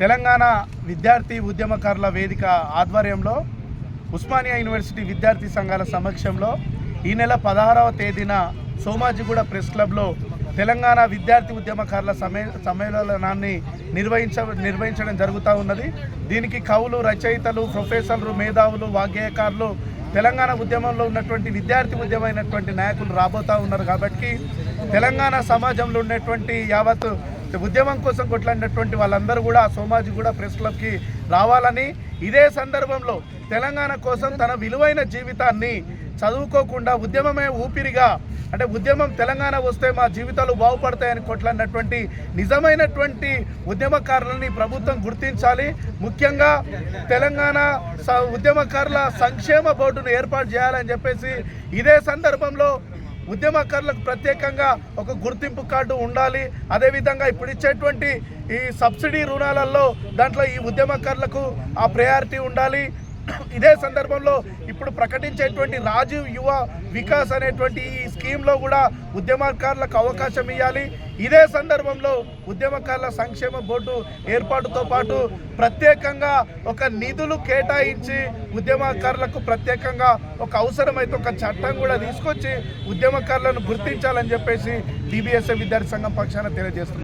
తెలంగాణ విద్యార్థి ఉద్యమకారుల వేదిక ఆధ్వర్యంలో ఉస్మానియా యూనివర్సిటీ విద్యార్థి సంఘాల సమక్షంలో ఈ నెల పదహారవ తేదీన సోమాజిగూడ ప్రెస్ క్లబ్లో తెలంగాణ విద్యార్థి ఉద్యమకారుల సమే సమ్మేళనాన్ని నిర్వహించ నిర్వహించడం జరుగుతూ ఉన్నది. దీనికి కవులు రచయితలు ప్రొఫెసర్లు మేధావులు వాగ్గేయకారులు తెలంగాణ ఉద్యమంలో ఉన్నటువంటి విద్యార్థి ఉద్యమైనటువంటి నాయకులు రాబోతూ ఉన్నారు. కాబట్టి తెలంగాణ సమాజంలో ఉన్నటువంటి యావత్ ఉద్యమం కోసం కొట్లాడినటువంటి వాళ్ళందరూ కూడా సోమాజి కూడా ప్రెస్ క్లబ్కి రావాలని ఇదే సందర్భంలో తెలంగాణ కోసం తన విలువైన జీవితాన్ని చదువుకోకుండా ఉద్యమమే ఊపిరిగా అంటే ఉద్యమం తెలంగాణ వస్తే మా జీవితాలు బాగుపడతాయని కొట్లాడినటువంటి నిజమైనటువంటి ఉద్యమకారులని ప్రభుత్వం గుర్తించాలి. ముఖ్యంగా తెలంగాణ ఉద్యమకారుల సంక్షేమ బోర్డును ఏర్పాటు చేయాలని చెప్పేసి ఇదే సందర్భంలో ఉద్యమకారులకు ప్రత్యేకంగా ఒక గుర్తింపు కార్డు ఉండాలి. అదేవిధంగా ఇప్పుడు ఇచ్చేటువంటి ఈ సబ్సిడీ రుణాలలో దాంట్లో ఈ ఉద్యమకారులకు ఆ ప్రయారిటీ ఉండాలి. ఇదే సందర్భంలో ఇప్పుడు ప్రకటించేటువంటి రాజీవ్ యువ వికాస్ అనేటువంటి ఈ స్కీమ్లో కూడా ఉద్యమకారులకు అవకాశం ఇవ్వాలి ఇదే సందర్భంలో ఉద్యమకారుల సంక్షేమ బోర్డు ఏర్పాటుతో పాటు ప్రత్యేకంగా ఒక నిధులు కేటాయించి ఉద్యమకారులకు ప్రత్యేకంగా ఒక అవసరమైతే ఒక చట్టం కూడా తీసుకొచ్చి ఉద్యమకారులను గుర్తించాలని చెప్పేసి డిబిఎస్ఏ విద్యార్థి సంఘం పక్షాన తెలియజేస్తుంది